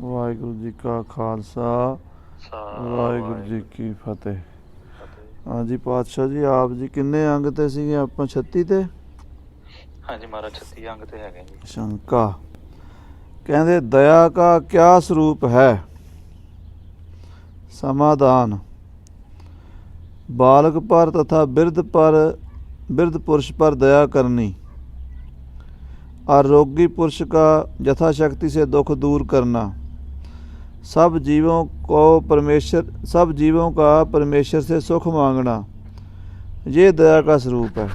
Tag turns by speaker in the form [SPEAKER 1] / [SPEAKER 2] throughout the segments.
[SPEAKER 1] ਵਾਹਿਗੁਰੂ ਜੀ ਕਾ ਖਾਲਸਾ ਵਾਹਿਗੁਰੂ ਜੀ ਕੀ ਫਤਿਹ ਹਾਂਜੀ ਪਾਤਸ਼ਾਹ ਜੀ ਆਪ ਜੀ ਕਿੰਨੇ ਅੰਗ ਤੇ ਸੀਗੇ ਆਪਾਂ 36 ਤੇ
[SPEAKER 2] ਹਾਂਜੀ ਮਹਾਰਾਜ 36 ਅੰਗ ਤੇ ਹੈਗੇ ਜੀ
[SPEAKER 1] ਸ਼ੰਕਾ ਕਹਿੰਦੇ ਦਇਆ ਕਾ ਕਿਆ ਸਰੂਪ ਹੈ ਸਮਾਧਾਨ ਬਾਲਕ ਪਰ ਤਥਾ ਬਿਰਧ ਪਰ बिरध पुरुष पर दया करनी और रोगी पुरुष का यथाशक्ति से दुख दूर करना सब जीवों को परमेश्वर सब जीवों का परमेश्वर से सुख मांगना ये दया का स्वरूप है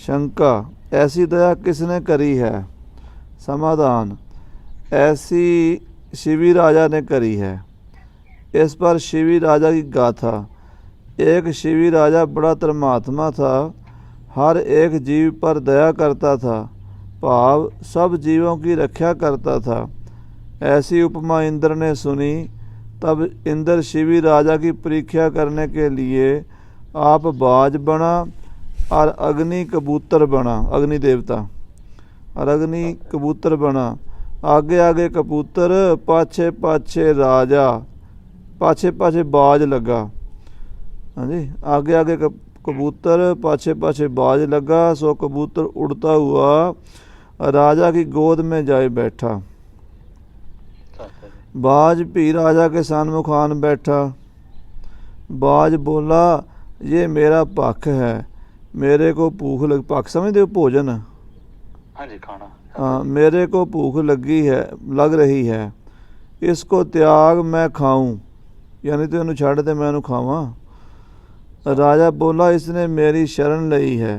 [SPEAKER 1] शंका ऐसी दया किसने करी है समाधान ऐसी शिवी राजा ने करी है इस पर शिवी राजा की गाथा एक शिवी राजा बड़ा धर्मात्मा था हर एक जीव पर दया करता था भाव सब जीवों की रक्षा करता था ऐसी उपमा इंद्र ने सुनी तब इंद्र शिवी राजा की परीक्षा करने के लिए आप बाज बना और अग्नि कबूतर बना अग्नि देवता और अग्नि कबूतर बना आगे आगे कबूतर पाछे पाछे राजा पाछे पाछे बाज लगा हाँ जी आगे आगे कब- कबूतर पाछे पाछे बाज लगा सो कबूतर उड़ता हुआ राजा की गोद में जाए बैठा बाज भी राजा के सन्मुख आन बैठा बाज बोला ये मेरा पख है मेरे को भूख लग पख समझते हो भोजन
[SPEAKER 2] ਹਾਂਜੀ ਖਾਣਾ
[SPEAKER 1] हाँ मेरे को भूख लगी है लग रही है इसको त्याग मैं खाऊं यानी तो ਇਹਨੂੰ ਛੱਡ ਤੇ ਮੈਂ ਇਹਨੂੰ ਖਾਵਾਂ राजा बोला इसने मेरी शरण ली है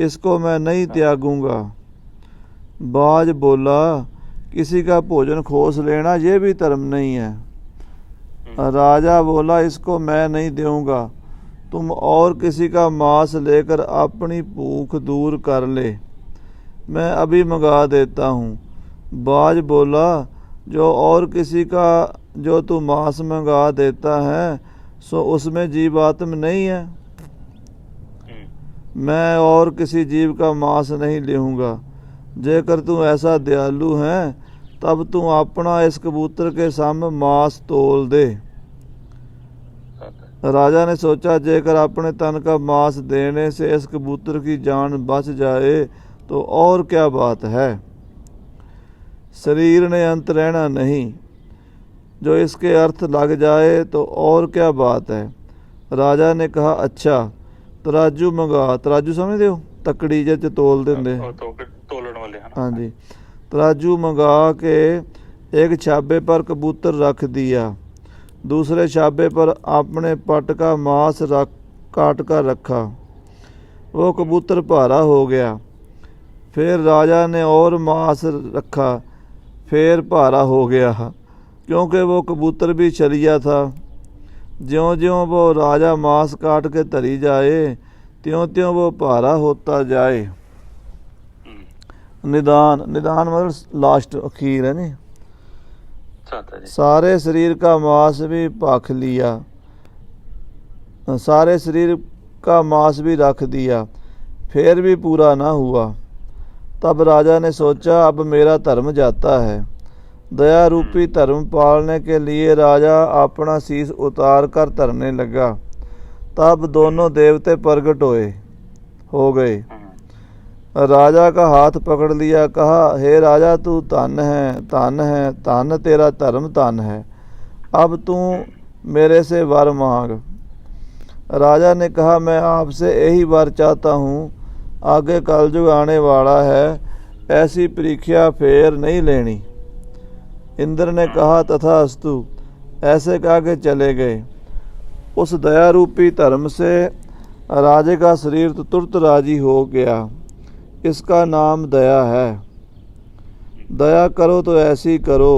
[SPEAKER 1] इसको मैं नहीं त्यागूंगा बाज बोला किसी का भोजन खोस लेना ये भी धर्म नहीं है।
[SPEAKER 2] हम्म,
[SPEAKER 1] राजा बोला इसको मैं नहीं दूँगा तुम और किसी का मांस लेकर अपनी भूख दूर कर ले। मैं अभी मंगा देता हूँ। बाज बोला जो और किसी का जो तू मांस मंगा देता है सो उसमें जीवात्म नहीं है।
[SPEAKER 2] हम्म,
[SPEAKER 1] मैं और किसी जीव का मांस नहीं लेऊँगा। जेकर तू ऐसा दयालु है तब तू अपना इस कबूतर के सामने मांस तोल दे राजा ने सोचा जेकर अपने तन का मांस देने से इस कबूतर की जान बच जाए तो और क्या बात है शरीर ने अंत रहना नहीं जो इसके अर्थ लग जाए तो और क्या बात है राजा ने कहा अच्छा तराजू मंगा तराजू समझते हो तकड़ी जे च तोल ਦਿੰਦੇ ਹਾਂਜੀ तराजू मंगा के एक छाबे पर कबूतर रख दिया दूसरे छाबे पर अपने पट का मांस रख काट कर रखा वो कबूतर भारा हो गया फिर राजा ने और मांस रखा फिर भारा हो गया क्योंकि वो कबूतर भी चलिया था ज्यों ज्यों वो राजा मांस काट के तरी जाए त्यों त्यों वो भारा होता जाए
[SPEAKER 2] ਹਮ,
[SPEAKER 1] निदान निदान मतलब लास्ट अखीर है
[SPEAKER 2] जी
[SPEAKER 1] सारे शरीर का मांस भी पख लिया सारे शरीर का मांस भी रख दिया फिर भी पूरा ना हुआ तब राजा ने सोचा अब मेरा धर्म जाता है दया रूपी धर्म पालने के लिए राजा अपना शीश उतार कर धरने लगा तब दोनों देवते प्रगट हुए हो गए राजा का हाथ पकड़ लिया, कहा, हे राजा, तू धन है धन है, धन तेरा धर्म धन है। अब तू मेरे से वर मांग। राजा ने कहा, मैं आपसे यही वर चाहता हूँ। आगे कलयुग आने वाला है, ऐसी परीक्षा फेर नहीं लेनी। इंद्र ने कहा तथा अस्तु ऐसे कहा के चले गए। उस दया रूपी धर्म से राजे का शरीर तो तुरंत राज़ी हो गया। इसका नाम दया है दया करो तो ऐसी करो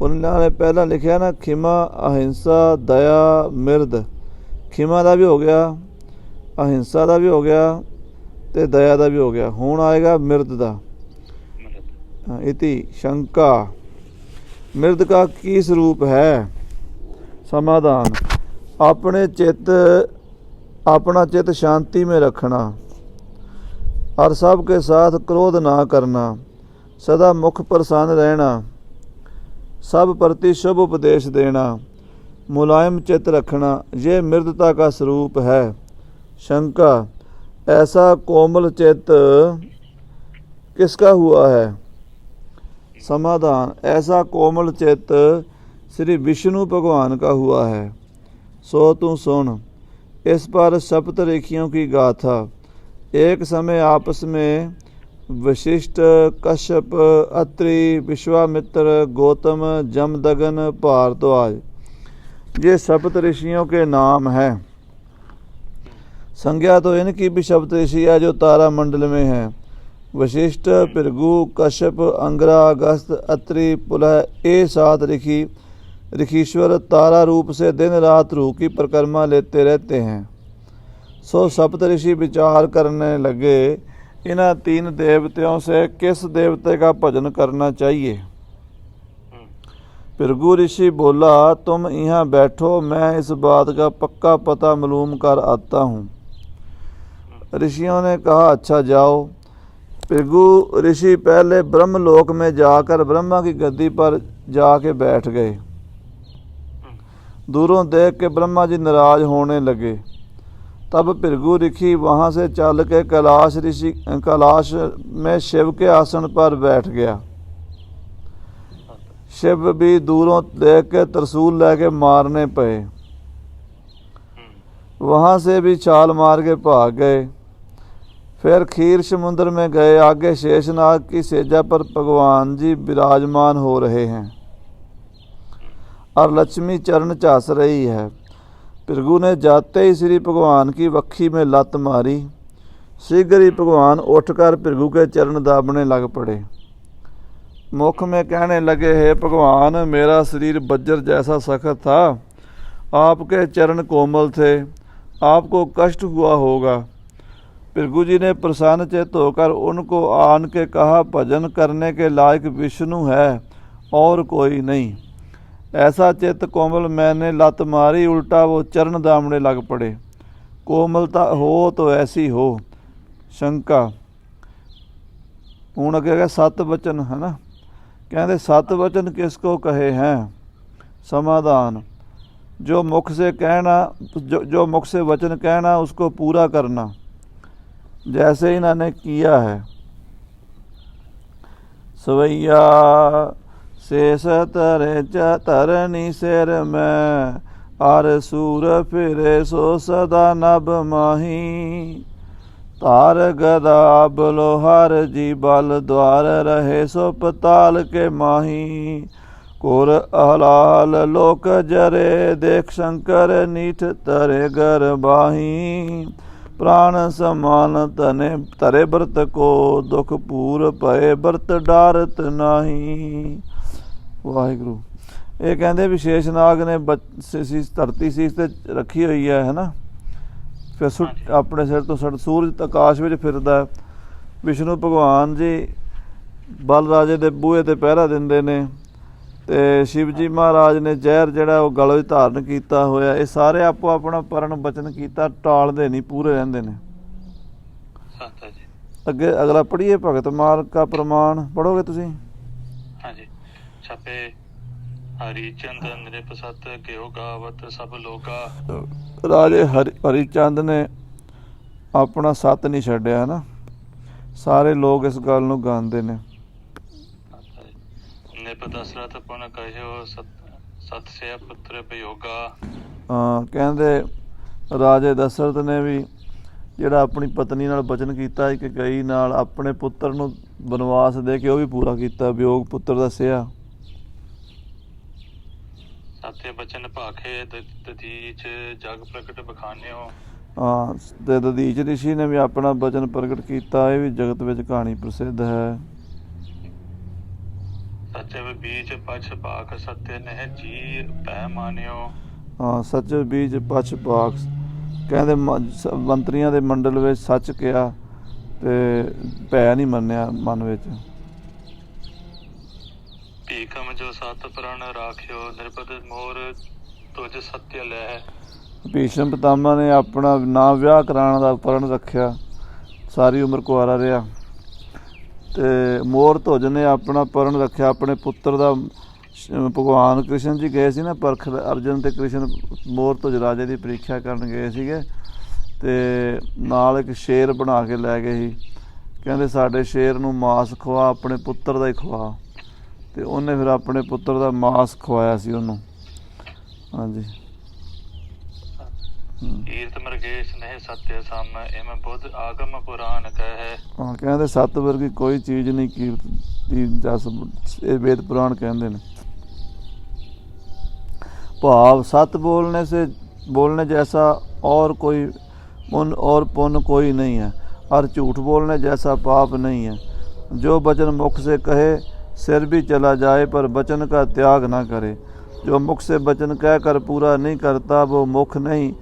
[SPEAKER 1] ਉਹਨਾਂ ਨੇ ਪਹਿਲਾਂ ਲਿਖਿਆ ਨਾ ਖਿਮਾ ਅਹਿੰਸਾ ਦਇਆ ਮਿਰਦ ਖਿਮਾ ਦਾ ਵੀ ਹੋ ਗਿਆ ਅਹਿੰਸਾ ਦਾ ਵੀ ਹੋ ਗਿਆ ਤੇ ਦਇਆ ਦਾ ਵੀ ਹੋ ਗਿਆ ਹੁਣ ਆਏਗਾ ਮਿਰਦ ਦਾ
[SPEAKER 2] ਮਤਲਬ
[SPEAKER 1] हाँ, इति शंका मृद का की स्वरूप है समाधान अपने चित्त अपना चित्त शांति में रखना और सबके साथ क्रोध ना करना सदा मुख प्रसन्न रहना सब प्रति शुभ उपदेश देना मुलायम चित रखना यह मृदता का स्वरूप है शंका ऐसा कोमल चित किसका हुआ है समाधान ऐसा कोमल चित श्री विष्णु भगवान का हुआ है सो तू सुन इस पर सप्त रेखियों की गाथा एक समय आपस में वशिष्ठ कश्यप, अत्रि, विश्वामित्र, गौतम, जमदगन भारद्वाज ये सप्त ऋषियों के नाम हैं। संज्ञा तो इनकी भी सप्त ऋषि है जो तारा मंडल में है। वशिष्ठ भृगु कश्यप, अंगरा, अगस्त, अत्रि, पुलह ये सात ऋषि ऋषीश्वर तारा रूप से दिन रात रूह की परिक्रमा लेते रहते हैं। सो सप्त ऋषि विचार करने लगे इन तीन देवताओं से किस देवते का भजन करना चाहिए
[SPEAKER 2] हम्म,
[SPEAKER 1] भृगु ऋषि बोला तुम यहाँ बैठो मैं इस बात का पक्का पता मालूम कर आता हूँ ऋषियों ने कहा अच्छा जाओ भृगु ऋषि पहले ब्रह्मलोक में जाकर ब्रह्मा की गद्दी पर जाके बैठ गए
[SPEAKER 2] हम्म,
[SPEAKER 1] दूरों देख के ब्रह्मा जी नाराज होने लगे तब भृगु ऋषि वहाँ से चल के कैलाश ऋषि कैलाश में शिव के आसन पर बैठ गया। शिव भी दूरों देख के तरसूल लेके मारने
[SPEAKER 2] हम्म,
[SPEAKER 1] वहाँ से भी छाल मार के भाग गए। फिर खीर समुद्र में गए। आगे शेषनाग की सेजा पर भगवान जी विराजमान हो रहे हैं। और लक्ष्मी चरण चास रही है। भृगु ने जाते ही श्री भगवान की वक्खी में लत मारी शीघ्र ही भगवान उठकर भृगु के चरण दाबने लग पड़े मुख में कहने लगे हे भगवान मेरा शरीर बज्र जैसा सख्त था आपके चरण कोमल थे आपको कष्ट हुआ होगा भृगु जी ने प्रसन्न चित होकर उनको आन के कहा भजन करने के लायक विष्णु है और कोई नहीं ऐसा चित कोमल मैंने लत मारी उल्टा वो चरण दामने लग पड़े कोमलता हो तो ऐसी हो शंका ਹੁਣ ਅੱਗੇ ਹੈਗਾ ਸਤ ਬਚਨ ਹੈ ਨਾ ਕਹਿੰਦੇ ਸਤ ਬਚਨ ਕਿਸ ਕੋ ਕਹੇ ਹੈ समाधान जो मुख से कहना जो जो मुख से वचन कहना उसको पूरा करना जैसे इन्होंने किया है सवैया ਸੇਸ ਤਰੇ ਚ ਤਰਨੀ ਸਿਰ ਮੈਂ ਅਰ ਸੂਰ ਫਿਰੇ ਸੋ ਸਦਾ ਨਭ ਮਾਹੀ। ਤਾਰ ਗਦਾਬ ਲੋਹਰ ਜੀ ਬਲ ਦਵਾਰ ਰਹੇ ਸੋ ਪਤਾਲ ਕੇ ਮਾਹੀ। ਕੋਰ ਅਹਲਾਲ ਲੋਕ ਜਰੇ ਦੇਖ ਸ਼ੰਕਰ ਨੀਠ ਤਰੇ ਗਰ ਬਾਹੀ। ਪ੍ਰਾਣ ਸਮਾਨ ਤਨੇ ਤਰੇ ਬਰਤ ਕੋ ਦੁਖ ਪੂਰ ਪਏ ਬਰਤ ਡਾਰਤ ਨਾਹੀ। ਵਾਹਿਗੁਰੂ। ਇਹ ਕਹਿੰਦੇ ਵੀ ਸ਼ੇਸ਼ਨਾਗ ਨੇ ਬੱਚ- ਸੀ ਸੀ- ਧਰਤੀ ਸੀਸ ਤੇ ਰੱਖੀ ਹੋਈ ਹੈ ਹੈਨਾ ਫਿਰ। ਆਪਣੇ ਸਿਰ ਤੋਂ ਸੜ ਸੂਰਜ ਆਕਾਸ਼ ਵਿੱਚ ਫਿਰਦਾ। ਵਿਸ਼ਨੂੰ ਭਗਵਾਨ ਜੀ ਬਲ ਰਾਜੇ ਦੇ ਬੂਹੇ ਤੇ ਪਹਿਰਾ ਦਿੰਦੇ ਨੇ ਤੇ ਸ਼ਿਵ ਜੀ ਮਹਾਰਾਜ ਨੇ ਜ਼ਹਿਰ ਜਿਹੜਾ ਉਹ ਗਲ ਵਿੱਚ ਧਾਰਨ ਕੀਤਾ ਹੋਇਆ ਇਹ ਸਾਰੇ ਆਪੋ ਆਪਣਾ ਪਰਨ ਬਚਨ ਕੀਤਾ ਟਾਲਦੇ ਨਹੀਂ ਪੂਰੇ ਰਹਿੰਦੇ ਨੇ।
[SPEAKER 2] ਸਾਤਾ ਜੀ।
[SPEAKER 1] ਅੱਗੇ ਅਗਲਾ ਪੜ੍ਹੀਏ ਭਗਤ ਮਾਰ ਕਾ ਪ੍ਰਮਾਣ ਪੜੋਗੇ ਤੁਸੀਂ?
[SPEAKER 2] ਛਾਪੇ ਹਰੀ ਚੰਦ ਨਿਰਪ ਸਤ ਗਿਓ ਗਾਵਤ ਸਭ ਲੋਕਾ।
[SPEAKER 1] ਰਾਜੇ ਹਰੀ ਹਰੀ ਚੰਦ ਨੇ ਆਪਣਾ ਸੱਤ ਨਹੀਂ ਛੱਡਿਆ ਹੈ ਨਾ ਸਾਰੇ ਲੋਕ ਇਸ ਗੱਲ ਨੂੰ ਗਾਉਂਦੇ ਨੇ।
[SPEAKER 2] ਨਿਪ ਦਸਰਥ ਪੁਨ ਕਹਿਓ ਸਤ ਸਤ ਸੇ ਪੁੱਤਰ ਬਿਯੋਗਾ
[SPEAKER 1] ਹਾਂ ਕਹਿੰਦੇ ਰਾਜੇ ਦਸ਼ਰਥ ਨੇ ਵੀ ਜਿਹੜਾ ਆਪਣੀ ਪਤਨੀ ਨਾਲ ਬਚਨ ਕੀਤਾ ਕਿ ਗਈ ਨਾਲ ਆਪਣੇ ਪੁੱਤਰ ਨੂੰ ਬਨਵਾਸ ਦੇ ਕੇ ਉਹ ਵੀ ਪੂਰਾ ਕੀਤਾ ਵਿਯੋਗ ਪੁੱਤਰ ਦੱਸਿਆ
[SPEAKER 2] ਸਤਿ ਬਚਨ ਭਾਖੇ ਦਦੀਚ ਜਗ ਪ੍ਰਗਟ ਬਖਾਨਿਓ
[SPEAKER 1] ਹਾਂ ਤੇ ਦਧੀਚ ਰਿਸ਼ੀ ਨੇ ਵੀ ਆਪਣਾ ਬਚਨ ਪ੍ਰਗਟ ਕੀਤਾ ਇਹ ਵੀ ਜਗਤ ਵਿੱਚ ਕਹਾਣੀ ਪ੍ਰਸਿੱਧ ਹੈ।
[SPEAKER 2] ਸੱਚੇ ਬੀਜ ਪਛ ਭਾਖ ਸਤਿ ਨਹਿ ਜੀ ਭੈ ਮਾਨਿਓ
[SPEAKER 1] ਹਾਂ ਸੱਚ ਬੀਜ ਪਛ ਪਾਕ ਕਹਿੰਦੇ ਮੰਤਰੀਆਂ ਦੇ ਮੰਡਲ ਵਿੱਚ ਸੱਚ ਕਿਹਾ ਤੇ ਭੈ ਨਹੀਂ ਮੰਨਿਆ ਮਨ ਵਿੱਚ।
[SPEAKER 2] ਭੀਖਮ ਜੋ ਸਤ ਪ੍ਰਣ ਰਾਖਿਓ ਨਿਰਪਦ ਮੋਰ ਤੁਜ ਸਤਿ ਲੈ
[SPEAKER 1] ਭੀਸ਼ਮ ਪਿਤਾਮਾ ਨੇ ਆਪਣਾ ਨਾ ਵਿਆਹ ਕਰਾਉਣ ਦਾ ਪ੍ਰਣ ਰੱਖਿਆ। ਸਾਰੀ ਉਮਰ ਕੁਆਰਾ ਰਿਹਾ। ਤੇ ਮੋਰ ਧੁਜ ਨੇ ਆਪਣਾ ਪਰਨ ਰੱਖਿਆ। ਆਪਣੇ ਪੁੱਤਰ ਦਾ ਭਗਵਾਨ ਕ੍ਰਿਸ਼ਨ ਜੀ ਗਏ ਸੀ ਨਾ ਪਰਖ ਅਰਜਨ ਤੇ ਕ੍ਰਿਸ਼ਨ ਮੋਰ ਧੁਜ ਰਾਜੇ ਦੀ ਪ੍ਰੀਖਿਆ ਕਰਨ ਗਏ ਸੀਗੇ। ਤੇ ਨਾਲ ਇੱਕ ਸ਼ੇਰ ਬਣਾ ਕੇ ਲੈ ਗਏ ਸੀ। ਕਹਿੰਦੇ ਸਾਡੇ ਸ਼ੇਰ ਨੂੰ ਮਾਸ ਖਵਾ, ਆਪਣੇ ਪੁੱਤਰ ਦਾ ਹੀ ਖਵਾ। ਤੇ ਉਹਨੇ ਫਿਰ ਆਪਣੇ ਪੁੱਤਰ ਦਾ ਮਾਸ ਖਵਾਇਆ ਸੀ ਉਹਨੂੰ ਹਾਂਜੀ ਹਮ।
[SPEAKER 2] ਈਰਤ ਮਰਗੇਸ਼ ਨਹਿ ਸਤਿ ਸਮ ਇਮ ਬੁੱਧ ਆਗਮ ਪੁਰਾਨ ਕਹਿ
[SPEAKER 1] ਹਾਂ ਕਹਿੰਦੇ ਸੱਤ ਵਰਗੀ ਕੋਈ ਚੀਜ਼ ਨਹੀਂ ਕੀਰਤ ਦੀ ਜਸ ਇਹ ਵੇਦ ਪੁਰਾਣ ਕਹਿੰਦੇ ਨੇ ਭਾਵ ਸਤ बोलने से बोलने जैसा और कोई पुण्य और पुण्य कोई नहीं है और झूठ बोलने जैसा पाप नहीं है जो वचन मुख से कहे सिर भी चला जाए पर वचन का त्याग ना करे जो मुख से वचन कहकर पूरा नहीं करता वो मुख नहीं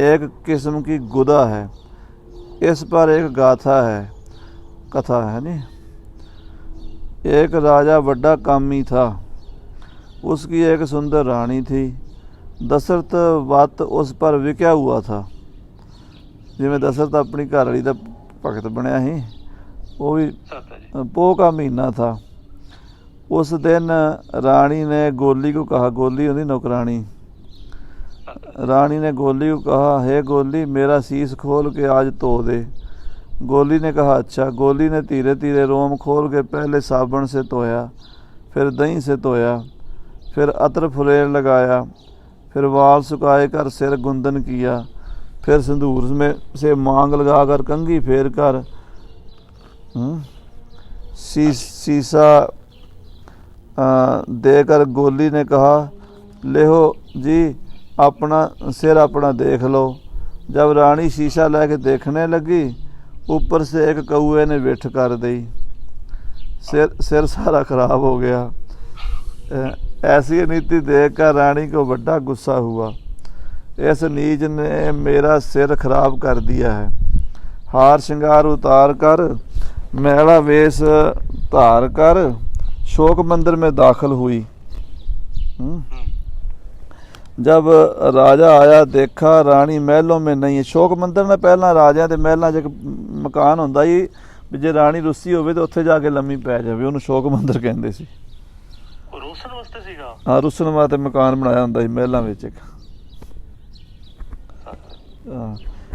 [SPEAKER 1] एक किस्म की गुदा है इस पर एक गाथा है कथा है नहीं एक राजा बड़ा कामी था उसकी एक सुंदर रानी थी दशरथ वत उस पर विक्या हुआ था ਜਿਵੇਂ ਦਸ਼ਰਥ ਆਪਣੀ ਘਰ ਵਾਲੀ ਦਾ ਭਗਤ ਬਣਿਆ ਸੀ ਉਹ ਵੀ
[SPEAKER 2] ਸਤ ਜੀ
[SPEAKER 1] ਪੋਹ का महीना था उस दिन रानी ने गोली को कहा गोली होती नौकरानी रानी ने गोली को कहा हे गोली मेरा शीश खोल के आज धो दे गोली ने कहा अच्छा गोली ने धीरे धीरे रोम खोल के पहले साबुन से धोया फिर दही से धोया फिर अतर फुलेर लगाया फिर वाल सुखाए कर सिर गुंदन किया फिर संदूर में से मांग लगाकर कंघी फेर कर हम्म, शी- शीशा आ, देकर गोली ने कहा लेहो जी अपना सिर अपना देख लो जब रानी शीशा लेके देखने लगी ऊपर से एक कौए ने विठ कर दी सिर सिर सारा खराब हो गया अ, ऐसी नीति देखकर रानी को बड़ा गुस्सा हुआ इस नीच ने मेरा सिर खराब कर दिया है हार श्रृंगार उतार कर मैला वेश धार कर शोक मंदिर में दाखिल हुई हम्म।
[SPEAKER 2] ਹਮ,
[SPEAKER 1] जब राजा आया देखा रानी महलों में नहीं है ਸ਼ੋਕ ਮੰਦਰ ਨੇ ਪਹਿਲਾਂ ਰਾਜਿਆਂ ਦੇ ਮਹਿਲਾਂ 'ਚ ਇੱਕ ਮਕਾਨ ਹੁੰਦਾ ਸੀ ਵੀ ਜੇ ਰਾਣੀ ਰੁੱਸੀ ਹੋਵੇ ਤਾਂ ਉੱਥੇ ਜਾ ਕੇ ਲੰਮੀ ਪੈ ਜਾਵੇ ਉਹਨੂੰ ਸ਼ੋਕ ਮੰਦਰ ਕਹਿੰਦੇ ਸੀ
[SPEAKER 2] ਉਹ ਰੋਸ਼ਨ ਵਾਸਤੇ ਸੀਗਾ
[SPEAKER 1] ਹਾਂ ਰੁੱਸਣ ਵਾਸਤੇ ਮਕਾਨ ਬਣਾਇਆ ਹੁੰਦਾ ਸੀ ਮਹਿਲਾਂ ਵਿੱਚ ਇੱਕ
[SPEAKER 2] ਸਤ
[SPEAKER 1] हाँ,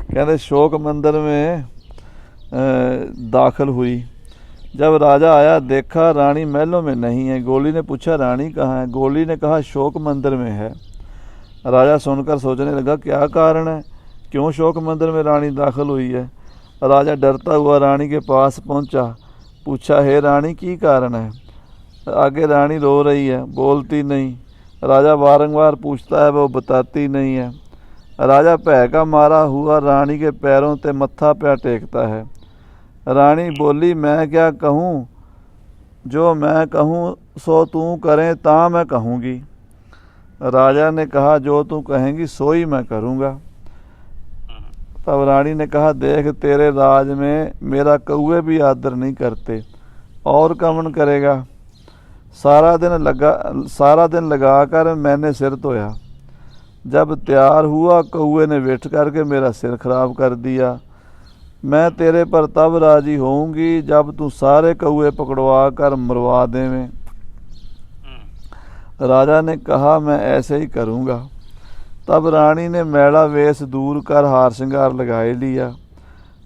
[SPEAKER 1] कहते शोक मंदिर में अ, दाखिल हुई जब राजा आया, देखा, रानी महलों में नहीं है। गोली ने पूछा, रानी कहाँ है? गोली ने कहा, शोक मंदिर में है। राजा सुनकर सोचने लगा, क्या कारण है? क्यों शोक मंदिर में रानी दाखिल हुई है? राजा डरता हुआ रानी के पास पहुँचा। पूछा, हे रानी, की कारण है? आगे रानी रो रही है, बोलती नहीं। राजा बारंबार पूछता है वो बताती नहीं है। राजा भय का मारा हुआ रानी के पैरों ते मत्था प्या टेकता है। रानी बोली मैं क्या कहूँ जो मैं कहूँ सो तू करें ता मैं कहूँगी राजा ने कहा जो तू कहेंगी सो ही मैं करूँगा
[SPEAKER 2] ਹਮ,
[SPEAKER 1] तब रानी ने कहा देख तेरे राज में मेरा कौए भी आदर नहीं करते और कमन करेगा सारा दिन लगा सारा दिन लगाकर मैंने सिर धोया जब तैयार हुआ कौए ने विठ करके मेरा सिर खराब कर दिया मैं तेरे पर तब राजी होऊंगी जब तू सारे कौए पकड़वा कर मरवा देवे
[SPEAKER 2] ਹਮ,
[SPEAKER 1] राजा ने कहा मैं ऐसे ही करूँगा तब रानी ने मैला वेश दूर कर हार श्रृंगार लगाए लिया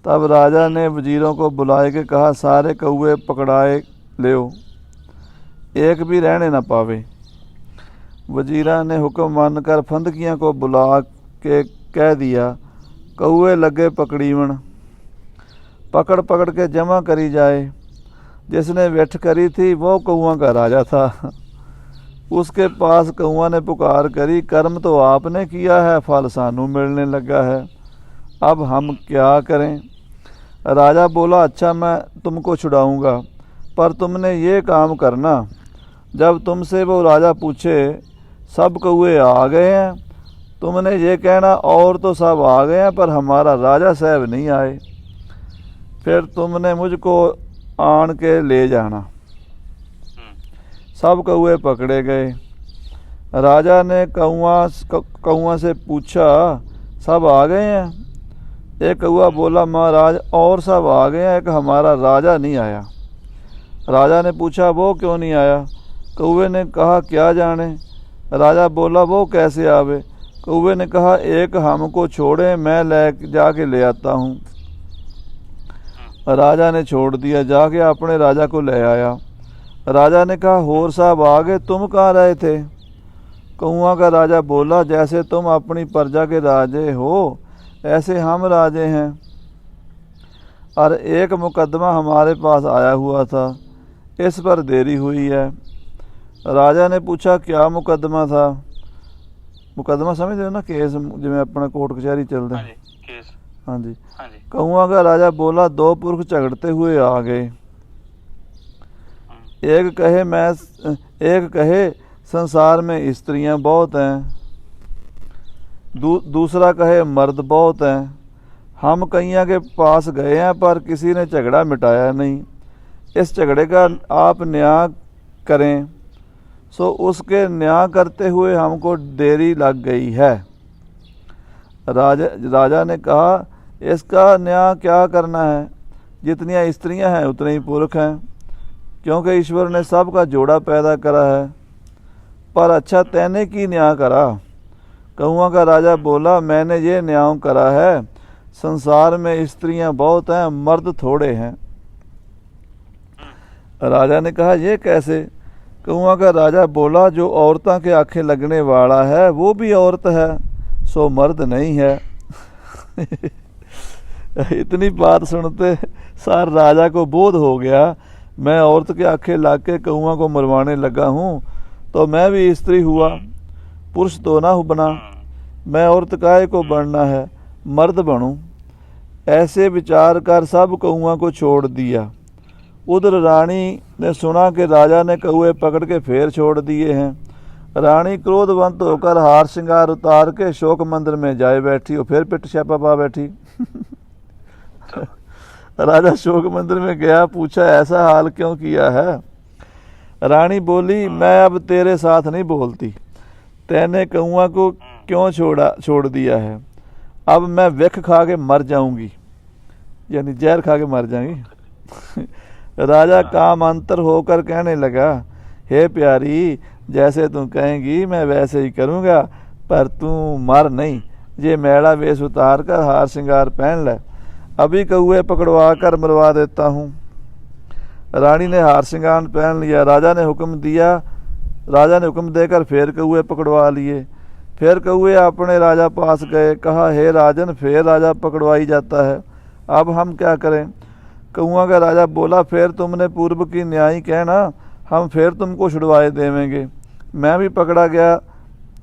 [SPEAKER 1] तब राजा ने वजीरों को बुलाए के कहा सारे कौए पकड़ाए ले एक भी रहने न पावे वजीरा ने हुक्म मानकर फंदकियां को बुला के कह दिया कौए लगे पकड़ीवन पकड़ पकड़ के जमा करी जाए। जिसने वेठ करी थी, वो कौआ का राजा था। उसके पास कौआ ने पुकार करी, कर्म तो आपने किया है, फल सानू मिलने लगा है। अब हम क्या करें? राजा बोला अच्छा मैं तुमको छुड़ाऊँगा, पर तुमने ये काम करना। जब तुमसे वो राजा पूछे, सब कौए आ गए हैं। तुमने ये कहना, और तो सब आ गए हैं, पर हमारा राजा साहब नहीं आए। फिर तुमने मुझको आन के ले जाना। सब कौए पकड़े गए। राजा ने कौआ कौआ से पूछा, सब आ गए हैं? एक कौआ बोला, महाराज, और सब आ गए हैं, एक हमारा राजा नहीं आया। राजा ने पूछा, वो क्यों नहीं आया? कौवे ने कहा, क्या जाने? राजा बोला, वो कैसे आवे? कौवे ने कहा, एक हमको छोड़े, मैं ले जाके ले आता हूँ। राजा ने छोड़ दिया, जाके अपने राजा को ले आया। राजा ने कहा, होर साहब आ गए, तुम कहाँ रहे थे? कौआ का राजा बोला, जैसे तुम अपनी प्रजा के राजे हो, ऐसे हम राजे हैं। और एक मुकदमा हमारे पास आया हुआ था। इस पर देरी हुई है। राजा ने पूछा, क्या मुकदमा था? मुकदमा समझ रहे हो ना, केस जिमें अपना कोर्ट कचहरी
[SPEAKER 2] चलते जी केस
[SPEAKER 1] ਹਾਂਜੀ
[SPEAKER 2] हाँ जी
[SPEAKER 1] कौआ का राजा बोला दो पुरख झगड़ते हुए आ गए
[SPEAKER 2] हम्म,
[SPEAKER 1] एक कहे मैं एक कहे संसार में स्त्रियां बहुत हैं दू, दूसरा कहे मर्द बहुत हैं हम कैया के पास गए हैं पर किसी ने झगड़ा मिटाया नहीं इस झगड़े का आप न्याय करें सो उसके न्याय करते हुए हमको देरी लग गई है राजा राजा ने कहा इसका न्याय क्या करना है? जितनी स्त्रियाँ हैं, उतने ही पुरुष हैं। क्योंकि ईश्वर ने सबका जोड़ा पैदा करा है। पर अच्छा तैने की न्याय करा? कौआ का राजा बोला, मैंने ये न्याय करा है, संसार में स्त्रियाँ बहुत हैं, मर्द थोड़े हैं। राजा ने कहा, ये कैसे? कौआ का राजा बोला, जो औरतों के आँखें लगने वाला है, वो भी औरत है, सो मर्द नहीं है। इतनी बात सुनते सार राजा को बोध हो गया। मैं औरत के आँखें लाग के कौआ को मरवाने लगा हूँ तो मैं भी स्त्री हुआ। पुरुष तो ना बना। मैं औरत काय को बनना है? मर्द बनूं। ऐसे विचार कर सब कौआ को छोड़ दिया। उधर रानी ने सुना कि राजा ने कौए पकड़ के फेर छोड़ दिए हैं। रानी क्रोधवंत होकर हार श्रृंगार उतार के शोक मंदिर में जाए बैठी और फिर पिट छापा पा बैठी। राजा शोक मंदिर में गया पूछा ऐसा हाल क्यों किया है? रानी बोली मैं अब तेरे साथ नहीं बोलती। तैने कौआ को क्यों छोड़ा छोड़ दिया है? अब मैं विख खा के मर जाऊँगी। यानी जहर खा के मर जाऊँगी? राजा काम अंतर होकर कहने लगा हे प्यारी जैसे तू कहेंगी मैं वैसे ही करूँगा पर तू मर नहीं। ये मैला वेश उतार कर हार श्रृंगार पहन ले। अभी कौए पकड़वा कर मरवा देता हूँ। रानी ने हार श्रृंगार पहन लिया, राजा ने हुक्म दिया। राजा ने हुक्म देकर फिर कौए पकड़वा लिए। फिर कौए अपने राजा पास गए, कहा, हे राजन, फिर राजा पकड़वाई जाता है। अब हम क्या करें? कौआ का राजा बोला, फिर तुमने पूर्व की न्यायी कहना, हम फिर तुमको छुड़वाए देवेंगे। मैं भी पकड़ा गया,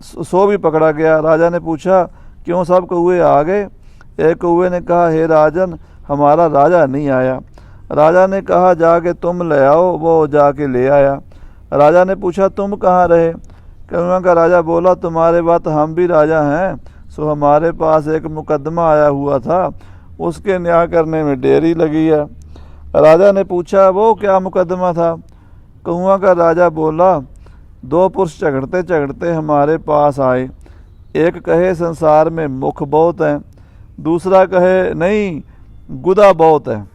[SPEAKER 1] सो भी पकड़ा गया। राजा ने पूछा, क्यों सब कौए आ गए? एक कौए ने कहा, हे राजन, हमारा राजा नहीं आया। राजा ने कहा, जाके तुम ले आओ, वो जाके ले आया। राजा ने पूछा, तुम कहाँ रहे? कौआ का राजा बोला, तुम्हारे बात हम भी राजा हैं, सो हमारे पास एक मुकदमा आया हुआ था, उसके न्याय करने में देरी लगी है। राजा ने पूछा, वो क्या मुकदमा था? कौआ का राजा बोला, दो पुरुष झगड़ते झगड़ते हमारे पास आए। एक कहे, संसार में मुख बहुत हैं। दूसरा कहे नहीं गुदा बहुत है।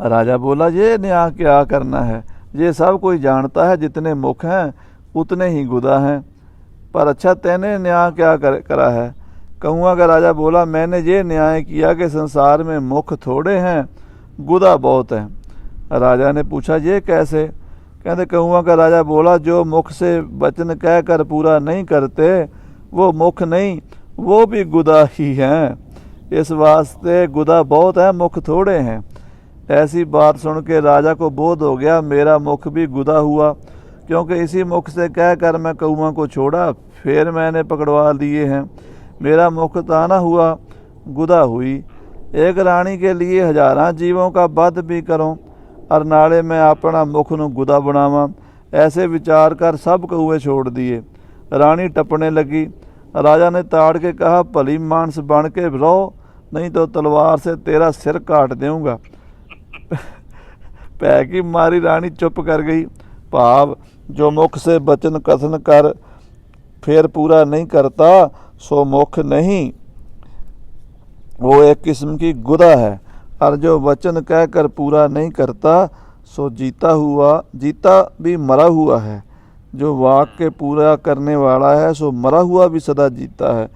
[SPEAKER 1] राजा बोला ये न्याय क्या करना है? ये सब कोई जानता है जितने मुख हैं उतने ही गुदा हैं। पर अच्छा तैने न्याय क्या कर, करा है? कौआ का राजा बोला मैंने ये न्याय किया कि संसार में मुख थोड़े हैं गुदा बहुत है। राजा ने पूछा ये कैसे? कहते कौआ का राजा बोला जो मुख से वचन कहकर पूरा नहीं करते वो मुख नहीं वो भी गुदा ही हैं इस वास्ते गुदा बहुत है मुख थोड़े हैं ऐसी बात सुन के राजा को बोध हो गया मेरा मुख भी गुदा हुआ क्योंकि इसी मुख से कहकर मैं कौआ को छोड़ा फिर मैंने पकड़वा लिए हैं मेरा मुख ताना हुआ गुदा हुई एक रानी के लिए हजारां जीवों का वध भी करूं और नाले मैं अपना मुख ਨੂੰ ਗੁਦਾ ਬਣਾਵਾਂ ऐसे विचार कर सब कौए छोड़ दिए रानी टपने लगी राजा ने ताड़ के कहा भली मानस बन के रहो नहीं तो तलवार से तेरा सिर काट दूंगा पै की मारी रानी चुप कर गई भाव जो मुख से बचन कथन कर फिर पूरा नहीं करता सो मुख नहीं वो एक किस्म की गुदा है और जो वचन कहकर पूरा नहीं करता सो जीता हुआ जीता भी मरा हुआ है जो वाक के पूरा करने वाला है सो मरा हुआ भी सदा जीता है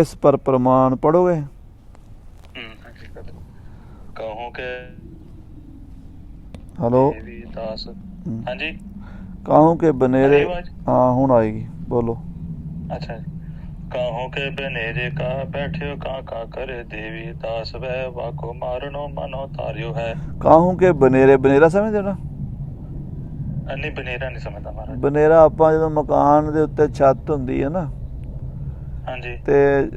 [SPEAKER 1] इस पर प्रमाण पढ़ोगे
[SPEAKER 2] हम्म, हाँ जी, कर दो। कहूँ के
[SPEAKER 1] हेलो
[SPEAKER 2] देवी दास
[SPEAKER 1] हम्म।
[SPEAKER 2] हाँ जी
[SPEAKER 1] काहू के बनेरे
[SPEAKER 2] आ रही आवाज?
[SPEAKER 1] हाँ हूँ आएगी बोलो
[SPEAKER 2] अच्छा जी कहूँ के बनेरे का बैठे का का करे देवी दास वह वाको मारनो मनो तारियो है
[SPEAKER 1] ਕਾਹੂ ਕੇ ਬਨੇਰੇ ਬਨੇਰਾ ਸਮਝਦੇ ਹੋ ਨਾ
[SPEAKER 2] ਅ, ਨਹੀਂ ਬਨੇਰਾ ਨਹੀਂ ਸਮਝਦਾ ਮਹਾਰਾਜ।
[SPEAKER 1] ਬਨੇਰਾ ਆਪਾਂ ਜਦੋਂ ਮਕਾਨ ਦੇ ਉੱਤੇ ਛੱਤ ਹੁੰਦੀ ਹੈ ਨਾ
[SPEAKER 2] ਹਾਂਜੀ।
[SPEAKER 1] ਤੇ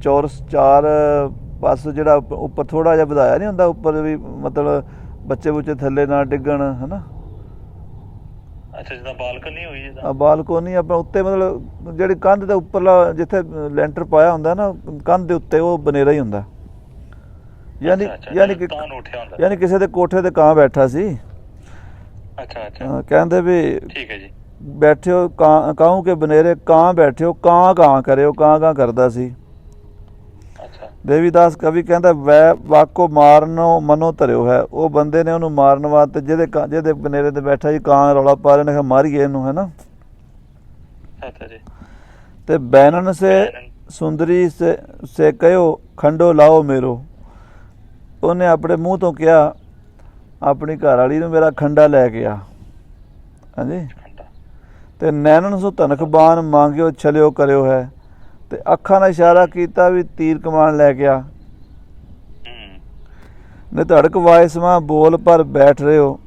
[SPEAKER 1] ਚੌਰਸ ਚਾਰ ਪਾਸੇ ਜਿਹੜਾ ਉੱਪ- ਉੱਪਰ ਥੋੜਾ ਜਿਹਾ ਵਧਾਇਆ ਨਹੀਂ ਹੁੰਦਾ ਉੱਪਰ ਵੀ ਮਤਲਬ ਬੱਚੇ ਬੁੱਚੇ ਥੱਲੇ ਨਾ ਡਿੱਗਣ ਹਨਾ?
[SPEAKER 2] ਅੱਛਾ ਜਿੱਦਾਂ ਬਾਲਕਨੀ ਹੋਈ
[SPEAKER 1] ਆ
[SPEAKER 2] ਜਿੱਦਾਂ
[SPEAKER 1] ਬਾਲਕੋਨੀ ਆਪਾਂ ਉੱਤੇ ਮਤਲਬ ਜਿਹੜੀ ਕੰਧ ਦੇ ਉੱਪਰਲਾ ਜਿੱਥੇ ਲੈਂਟਰ ਪਾਇਆ ਹੁੰਦਾ ਨਾ ਕੰਧ ਦੇ ਉੱਤੇ ਉਹ ਬਨੇਰਾ ਹੀ ਹੁੰਦਾ। ਯਾਨੀ ਯਾਨੀ ਕਿ ਯਾਨੀ ਕਿਸੇ ਦੇ ਕੋਠੇ ਤੇ ਕਾਂ ਬੈਠਾ ਸੀ।
[SPEAKER 2] ਅੱਛਾ ਅੱਛਾ।
[SPEAKER 1] ਅਹ, ਕਹਿੰਦੇ ਵੀ
[SPEAKER 2] ਠੀਕ ਹੈ ਜੀ।
[SPEAKER 1] ਬੈਠੇ ਹੋ ਕਾਂ ਕਾਹੂ ਕੇ ਬਨੇਰੇ ਕਾਂ ਬੈਠੇ ਹੋ ਕਾਂ ਕਾਂ ਕਰਿਓ ਕਾਂ ਕਾਂ ਕਰਦਾ ਸੀ।
[SPEAKER 2] ਅੱਛਾ।
[SPEAKER 1] ਦੇਵੀਦਾਸ ਕਵੀ ਕਹਿੰਦਾ ਵੈ ਵਾਕੋ ਮਾਰਨੋ ਮਨੋ ਧਰਿਓ ਹੈ। ਉਹ ਬੰਦੇ ਨੇ ਉਹਨੂੰ ਮਾਰਨ ਵਾਸਤੇ ਜਿਹਦੇ ਕਾਂ- ਜਿਹਦੇ ਬਨੇਰੇ ਤੇ ਬੈਠਾ ਸੀ ਕਾਂ ਰੌਲਾ ਪਾ ਰਹੇ ਨੇ ਕਿਹਾ ਮਾਰੀਏ ਇਹਨੂੰ ਹੈ ਨਾ?
[SPEAKER 2] ਅੱਛਾ ਜੀ।
[SPEAKER 1] ਤੇ ਬੈਨਨ ਸੇ। ਸੁੰਦਰੀ ਸੇ ਸੇ ਕਹਿਓ ਖੰਡੋ ਲਾਓ ਮੇਰੋ। ਉਹਨੇ ਆਪਣੇ ਮੂੰਹ ਤੋਂ ਕਿਹਾ ਆਪਣੀ ਘਰ ਵਾਲੀ ਨੂੰ ਮੇਰਾ ਖੰਡਾ ਲੈ ਕੇ ਆ। ਹਾਂਜੀ? ਤੇ ਨੈਣਨ ਸੋ ਧਨਕ ਬਾਣ ਮੰਗਿਓ ਛਲਿਓ ਕਰਿਓ ਹੈ। ਤੇ ਅੱਖਾਂ ਨਾਲ ਇਸ਼ਾਰਾ ਕੀਤਾ ਵੀ ਤੀਰ ਕਮਾਨ ਲੈ ਕੇ ਆ। ਨੇ ਧੜਕ ਵਾਇਸਮਾ ਬੋਲ ਪਰ ਬੈਠ ਰਹੇ ਹੋ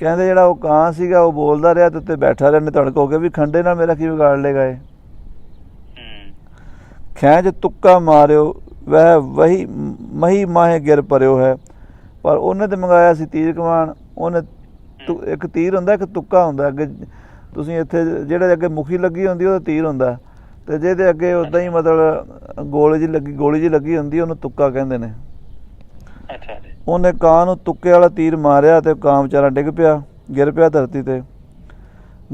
[SPEAKER 1] ਕਹਿੰਦੇ ਜਿਹੜਾ ਉਹ ਕਾਂ ਸੀਗਾ ਉਹ ਬੋਲਦਾ ਰਿਹਾ ਤੇ ਉੱਤੇ ਬੈਠਾ ਰਿਹਾ। ਨੇ ਧੜਕ ਹੋ ਕੇ ਵੀ ਖੰਡੇ ਨਾਲ ਮੇਰਾ ਕੀ ਵਿਗਾੜ ਲੇਗਾ ਇਹ ਖੈਂਚ ਤੁੱਕਾ ਮਾਰਿਓ ਵਹ ਵਹੀ ਮਹੀ ਮਾਹੇ ਗਿਰ ਪਰਿਓ ਹੈ। ਪਰ ਉਹਨੇ ਤੇ ਮੰਗਾਇਆ ਸੀ ਤੀਰ ਕਮਾਨ ਉਹਨੇ ਇੱਕ ਤੀਰ ਹੁੰਦਾ ਇੱਕ ਤੁੱਕਾ ਹੁੰਦਾ ਅੱਗੇ ਤੁਸੀਂ ਇੱਥੇ ਜਿਹੜੇ ਅੱਗੇ ਮੁਖੀ ਲੱਗੀ ਹੁੰਦੀ ਉਹਦਾ ਤੀਰ ਹੁੰਦਾ। ਤੇ ਜਿਹਦੇ ਅੱਗੇ ਉਦਾਂ ਹੀ ਮਤਲਬ ਗੋਲੀ ਜੀ ਲੱਗੀ ਗੋਲੀ ਜੀ ਲੱਗੀ ਹੁੰਦੀ ਉਹਨੂੰ ਤੁੱਕਾ ਕਹਿੰਦੇ ਨੇ।
[SPEAKER 2] ਅੱਛਾ
[SPEAKER 1] ਉਹਨੇ ਕਾਂ ਨੂੰ ਤੁੱਕੇ ਵਾਲਾ ਤੀਰ ਮਾਰਿਆ ਤੇ ਕਾਂ ਵਿਚਾਰਾ ਡਿੱਗ ਪਿਆ ਗਿਰ ਪਿਆ ਧਰਤੀ ਤੇ।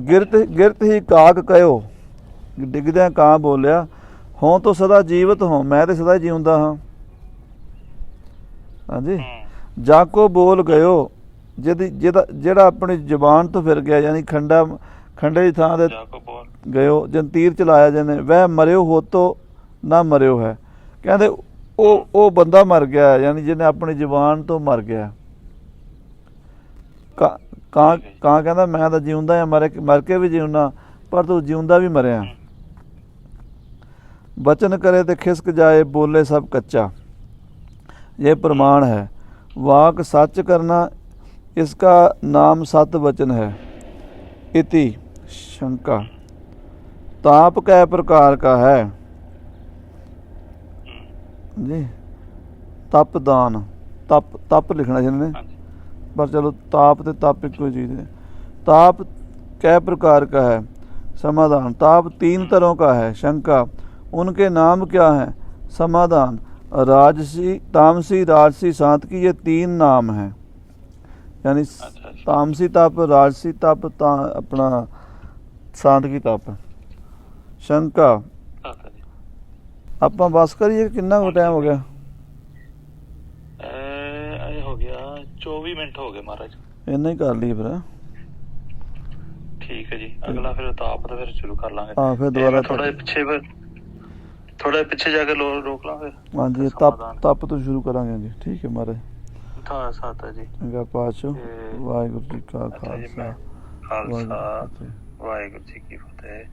[SPEAKER 1] ਗਿਰਤ ਗਿਰਤ ਹੀ ਕਾਕ ਕਹਿਓ ਡਿੱਗਦਿਆਂ ਕਾਂ ਬੋਲਿਆ ਹੋਂ ਤੋਂ ਸਦਾ ਜੀਵਤ ਹਾਂ ਮੈਂ ਤੇ ਸਦਾ ਜਿਉਂਦਾ ਹਾਂ। ਹਾਂਜੀ।
[SPEAKER 2] ਹੂੰ
[SPEAKER 1] ਜਾਕੋ ਬੋਲ ਗਇਓ ਜਿਹਦੀ ਜਿਹਦਾ ਜਿਹੜਾ ਆਪਣੀ ਜ਼ੁਬਾਨ ਤੋਂ ਫਿਰ ਗਿਆ ਯਾਨੀ ਖੰਡਾ ਖੰਡੇ ਦੀ ਥਾਂ ਤੇ
[SPEAKER 2] ਜਾ ਕੋ
[SPEAKER 1] ਗਇਓ ਜਨ ਤੀਰ ਚਲਾਇਆ ਜਨੇ ਵਹਿ ਮਰਿਓ ਹੋਤੋ ਨਾ ਮਰਿਓ ਹੈ। ਕਹਿੰਦੇ ਉਹ ਉਹ ਬੰਦਾ ਮਰ ਗਿਆ ਯਾਨੀ ਜਿਹਨੇ ਆਪਣੀ ਜ਼ੁਬਾਨ ਤੋਂ ਮਰ ਗਿਆ। ਕਾਂ ਕਾਂ ਕਾਂ ਕਹਿੰਦਾ ਮੈਂ ਤਾਂ ਜਿਉਂਦਾ ਆ ਮਰ ਕੇ ਮਰ ਕੇ ਵੀ ਜਿਉਂਦਾ ਪਰ ਤੂੰ ਜਿਉਂਦਾ ਵੀ ਮਰਿਆ। ਬਚਨ ਕਰੇ ਤੇ ਖਿਸਕ ਜਾਏ ਬੋਲੇ ਸਭ ਕੱਚਾ। ਇਹ ਪ੍ਰਮਾਣ ਹੈ। ਵਾਕ ਸੱਚ ਕਰਨਾ इसका नाम सत वचन है इति शंका ताप कै प्रकार का है जी तप दान तप तप लिखना जिन्होंने
[SPEAKER 2] ਹਾਂਜੀ
[SPEAKER 1] पर चलो ताप ते तप एक ही चीज है ताप कै प्रकार का है समाधान ताप तीन तरह का है शंका उनके नाम क्या है समाधान राजसी तामसी राजसी सातकी ये तीन नाम हैं यानी
[SPEAKER 2] ਅੱਛਾ ਅੱਛਾ
[SPEAKER 1] ਤਾਮਸੀ ਤਪ ਰਾਜਸੀ ਤਪ ਤਾਂ ਆਪਣਾ ਸਾਂਦਗੀ ਤਪ ਸ਼ੰਕਾ
[SPEAKER 2] ਅੱਛਾ ਜੀ
[SPEAKER 1] ਆਪਾਂ ਬਸ ਕਰੀਏ ਕਿੰਨਾ ਕੁ ਟਾਈਮ ਹੋ ਗਿਆ
[SPEAKER 2] ਇਹ ਇਹ ਹੋ ਗਿਆ 24 ਮਿੰਟ ਹੋ ਗਏ ਮਹਾਰਾਜ
[SPEAKER 1] ਇੰਨਾ ਹੀ ਕਰ ਲਈ ਫਿਰ
[SPEAKER 2] ਠੀਕ ਹੈ ਜੀ ਅਗਲਾ ਫਿਰ ਤਾਪ ਦਾ ਫਿਰ ਸ਼ੁਰੂ ਕਰ ਲਾਂਗੇ
[SPEAKER 1] ਹਾਂ, ਫਿਰ ਦੁਬਾਰਾ
[SPEAKER 2] ਥੋੜਾ ਜਿਹਾ ਪਿੱਛੇ ਫਿਰ ਥੋੜਾ ਪਿੱਛੇ ਜਾ ਕੇ ਲੋ- ਰੋਕ ਲਾਂ ਫਿਰ।
[SPEAKER 1] ਹਾਂਜੀ ਤਪ ਤਪ ਤੋਂ ਸ਼ੁਰੂ ਕਰਾਂਗੇ ਹਾਂਜੀ ਠੀਕ ਹੈ ਮਹਾਰਾਜ।
[SPEAKER 2] ਥਾ ਸਾਤਾ ਜੀ।
[SPEAKER 1] ਚੰਗਾ ਪਾਤਸ਼ਾਹ।
[SPEAKER 2] ਤੇ-
[SPEAKER 1] ਵਾਹਿਗੁਰੂ ਜੀ ਕਾ
[SPEAKER 2] ਅੱਛਾ ਜੀ,
[SPEAKER 1] ਖਾਲਸਾ।
[SPEAKER 2] ਮੈਂ
[SPEAKER 1] ਵਾਹਿਗੁਰੂ ਜੀ
[SPEAKER 2] ਖਾਲਸਾ
[SPEAKER 1] ਕੀ ਫਤਿਹ।
[SPEAKER 2] ਵਾਹਿਗੁਰੂ ਜੀ ਕੀ ਫਤਿਹ।